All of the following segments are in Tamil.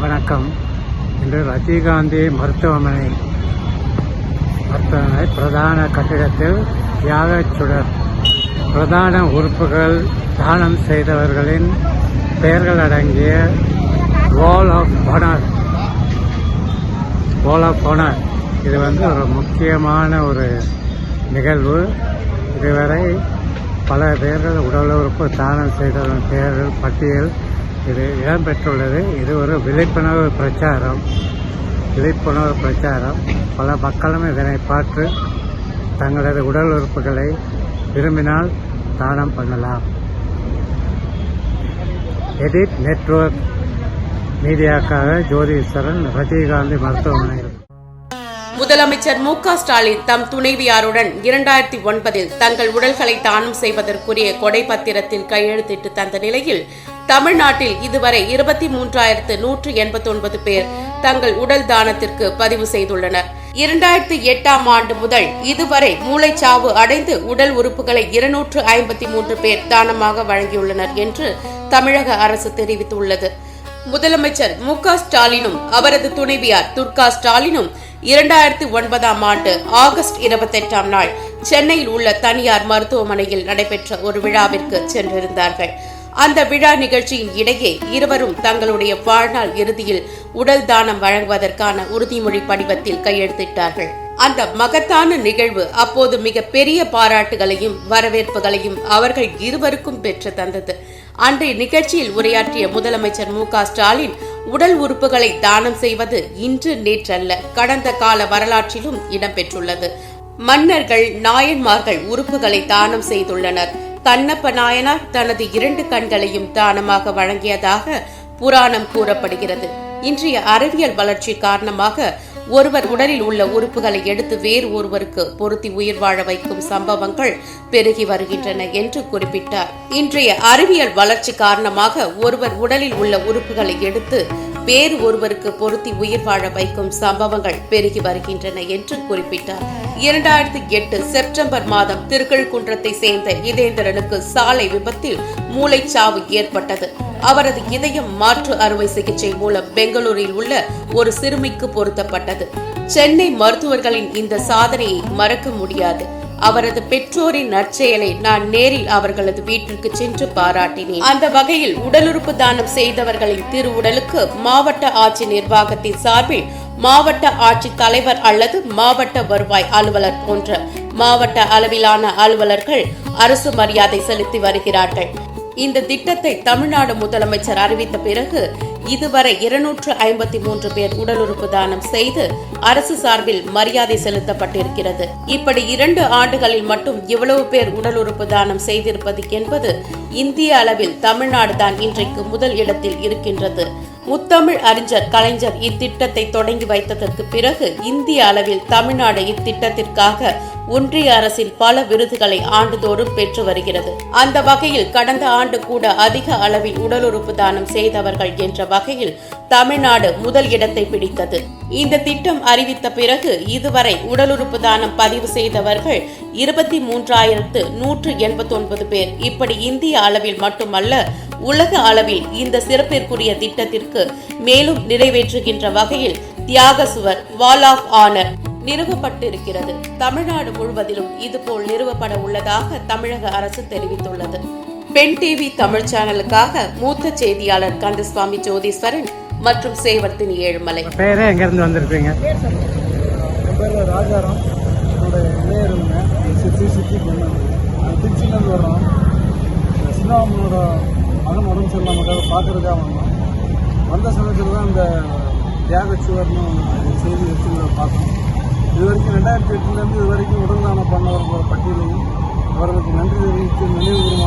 வணக்கம். இன்று ரஜினிகாந்தி மருத்துவமனை. மருத்துவமனை பிரதான கட்டிடத்தில் தியாகச்சுடர் பிரதான உறுப்புகள் தானம் செய்தவர்களின் பெயர்கள் அடங்கிய wall of honour wall of honour இது வந்து ஒரு முக்கியமான ஒரு நிகழ்வு. இதுவரை பல பேர்கள் உடல் உறுப்பு தானம் செய்தவர்களின் பெயர்கள் பட்டியல் இது இடம் பெற்றுள்ளது. இது ஒரு விழிப்புணர்வு பிரச்சாரம். விழிப்புணர்வு பிரச்சாரம். பல மக்களும் இதனை பார்த்து தங்களது உடல் உறுப்புகளை விரும்பினால் தானம் பண்ணலாம். எடிட் நெட்வொர்க் மீடியாக்காக ஜோதீஸ்வரன் ரஜினிகாந்தி மருத்துவமனையில். முதலமைச்சர் மு ஸ்டாலின் தம் துணைவியாருடன் இரண்டாயிரத்தி ஒன்பதில் தங்கள் உடல்களை தானம் செய்வதற்குரிய கொடை பத்திரத்தில் கையெழுத்திட்டு தந்த நிலையில் தமிழ்நாட்டில் இதுவரை இருபத்தி மூன்றாயிரத்து நூற்று எண்பத்தொன்பது பேர் தங்கள் உடல் தானத்திற்கு பதிவு செய்துள்ளனர். இரண்டாயிரத்தி எட்டாம் ஆண்டு முதல் இதுவரை மூளைச்சாவு அடைந்து உடல் உறுப்புகளை இருநூற்று ஐம்பத்தி மூன்று பேர் தானமாக வழங்கியுள்ளனர் என்று தமிழக அரசு தெரிவித்துள்ளது. முதலமைச்சர் மு ஸ்டாலினும் அவரது துணைவியார் துர்கா ஸ்டாலினும் இரண்டாயிரத்தி ஒன்பதாம் ஆண்டு ஆகஸ்ட் இருபத்தெட்டாம் நாள் சென்னையில் உள்ள தனியார் மருத்துவமனையில் நடைபெற்ற ஒரு விழாவிற்கு சென்றிருந்தார்கள். அந்த விழா நிகழ்ச்சியின் இடையே இருவரும் தங்களுடைய வாழ்நாள் இறுதியில் உடல் தானம் வழங்குவதற்கான உறுதிமொழி படிவத்தில் கையெழுத்திட்டார்கள். அந்த மகத்தான நிகழ்வு அப்போது மிக பெரிய பாராட்டுகளையும் வரவேற்புகளையும் அவர்கள் இருவருக்கும் பெற்று தந்தது. அன்றைய நிகழ்ச்சியில் உரையாற்றிய முதலமைச்சர் மு ஸ்டாலின் உடல் உறுப்புகளை தானம் செய்வது இன்று நேற்றல்ல கடந்த கால வரலாற்றிலும் இடம்பெற்றுள்ளது. மன்னர்கள் நாயன்மார்கள் உறுப்புகளை தானம் செய்துள்ளனர். கண்ணப்ப நாயனார் தனது இரண்டு கண்களையும் தானமாக வழங்கியதாக புராணம் கூறப்படுகிறது. இன்றைய அறிவியல் வளர்ச்சி காரணமாக ஒருவர் உடலில் உள்ள உறுப்புகளை எடுத்து வேறு ஒருவருக்கு பொருத்தி உயிர் வாழ வைக்கும் சம்பவங்கள் பெருகி வருகின்றன என்று குறிப்பிட்டார். இன்றைய அறிவியல் வளர்ச்சி காரணமாக ஒருவர் உடலில் உள்ள உறுப்புகளை எடுத்து வேறு ஒருவருக்கு பொருத்தி உயிர் வாழ வைக்கும் சம்பவங்கள் பெருகி வருகின்றன என்று குறிப்பிட்டார். இரண்டாயிரத்தி எட்டு செப்டம்பர் மாதம் திருக்கழுக்குன்றத்தை சேர்ந்த இதேந்திரனுக்கு சாலை விபத்தில் மூளைச்சாவு ஏற்பட்டது. அவரது இதயம் மாற்று அறுவை சிகிச்சை மூலம் பெங்களூரில் உள்ள ஒரு சிறுமிக்கு பொருத்தப்பட்டது. சென்னை மருத்துவர்களின் இந்த சாதனையை மறக்க முடியாது. அவரது பெற்றோரின் நற்செயலை நான் நேரில் அவர்களது வீட்டிற்கு சென்று பாராட்டினேன். அந்த வகையில் உடலுறுப்பு தானம் செய்தவர்களின் திருவுடலுக்கு மாவட்ட ஆட்சி நிர்வாகத்தின் சார்பில் மாவட்ட ஆட்சி தலைவர் அல்லது மாவட்ட வருவாய் அலுவலர் போன்ற மாவட்ட அளவிலான அலுவலர்கள் அரசு மரியாதை செலுத்தி வருகிறார்கள். இந்த திட்டத்தை தமிழ்நாடு முதலமைச்சர் அறிவித்த பிறகு இதுவரை இருநூற்று ஐம்பத்தி மூன்று பேர் உடல் உறுப்பு தானம் செய்து அரசு சார்பில் மரியாதை செலுத்தப்பட்டிருக்கிறது. இப்படி இரண்டு ஆண்டுகளில் மட்டும் இவ்வளவு பேர் உடல் உறுப்பு தானம் செய்திருப்பது என்பது இந்திய அளவில் தமிழ்நாடு தான் இன்றைக்கு முதல் இடத்தில் இருக்கின்றது. முத்தமிழ் அறிஞர் கலைஞர் இத்திட்டத்தை தொடங்கி வைத்ததற்கு பிறகு இந்திய அளவில் தமிழ்நாடு இத்திட்டத்திற்காக ஒன்றிய அரசின் பல விருதுகளை ஆண்டுதோறும் பெற்று வருகிறது. அந்த வகையில் கடந்த ஆண்டு கூட அதிக அளவில் உடல் உறுப்பு தானம் செய்தவர்கள் என்ற வகையில் தமிழ்நாடு முதல் இடத்தை பிடித்தது. இந்த திட்டம் அறிவித்த பிறகு இதுவரை உடல் உறுப்பு தானம் பதிவு செய்தவர்கள் இருபத்தி மூன்றாயிரத்து நூற்று எண்பத்தி ஒன்பது பேர். இப்படி இந்திய அளவில் மட்டுமல்ல உலக அளவில் இந்த சிறப்பிற்குரிய திட்டத்திற்கு மேலும் நிறைவேற்றுகின்ற வகையில் தியாக சுவர் வால் ஆஃப் ஆனர் நிறுவப்பட்டிருக்கிறது. தமிழ்நாடு முழுவதிலும் இதுபோல் நிறுவப்பட உள்ளதாக தமிழக அரசு தெரிவித்துள்ளது. பெண் டிவி தமிழ் சேனலுக்காக மூத்த செய்தியாளர் கந்தசுவாமி ஜோதீஸ்வரன் மற்றும் சேவர்த்தினி ஏழுமலை. பேரே எங்கேருந்து வந்திருப்பீங்க என் பேர் ராஜாராம். பொண்ணு. நாங்கள் திருச்சியிலேருந்து சின்னம்மாவோட மகன் உடம்பு சரியில்லாமக்காக பார்க்கறதுக்காக வந்தோம். வந்த சமயத்தில் தான் இந்த தியாகச்சுவர்னு ஒரு செய்தி வச்சு பார்த்தோம். இது வரைக்கும் ரெண்டாயிரத்தி எட்டுலேருந்து இது வரைக்கும் உடல் தானம் பண்ணவர்களோட பட்டியலையும் அவர்களுக்கு நன்றி தெரிவித்து நினைவு இந்த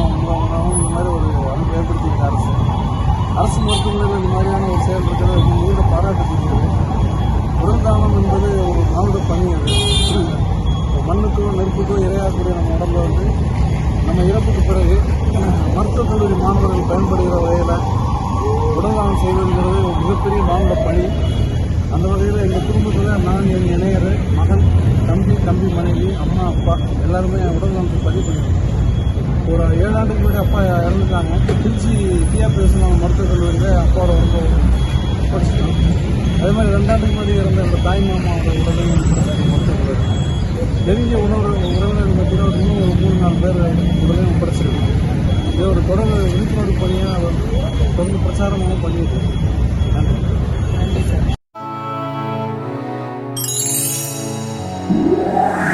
மாதிரி ஒரு அமைப்பு ஏற்படுத்தியிருக்க அரசு. அரசு மருத்துவமனையில் இந்த மாதிரியான ஒரு செயல் இருக்கிறது மிகுந்த பாராட்டப்படுகிறது உடல் தானம் என்பது ஒரு மானுட பணி அது. மண்ணுக்கோ நெருப்புக்கோ இரையாகக்கூடிய நம்ம உடம்புல வந்து நம்ம இறப்புக்கு பிறகு மருத்துவக் கல்லூரி மாணவர்கள் பயன்படுகிற வகையில் உடல் தானம் செய்வதுங்கிறது ஒரு மிகப்பெரிய மாநில பணி. அந்த வகையில் எங்கள் குடும்பத்தில் நான் என் இணைய தம்பி மனைவி அம்மா அப்பா எல்லாருமே உடல் தானத்துக்கு பதிவு பண்ணியிருக்கோம் ஒரு ஏழாண்டுக்கு முன்னாடி அப்பா இறந்துட்டாங்க. திருச்சி டிஆர்பிஎஸ் மருத்துவக் கல்லூரியில் அப்பாவோட ரொம்ப படிச்சுட்டு அதே மாதிரி ரெண்டாண்டுக்கு முன்னாடி இறந்த அந்த தாய் மாமாவோட உடல் உடலையும் மருத்துவர்கள் நெருங்கிய உணவு உறவினர்கள் பார்த்தீங்கன்னா ஒரு இன்னும் ஒரு மூணு நாலு பேர் உடலையும் ஒப்படைச்சிருக்கோம் இதே ஒரு தொடர் விழிப்புணர்வு பணியாக தொடர்ந்து பிரச்சாரமாகவும் பண்ணிட்டு இருக்கோம். Yeah.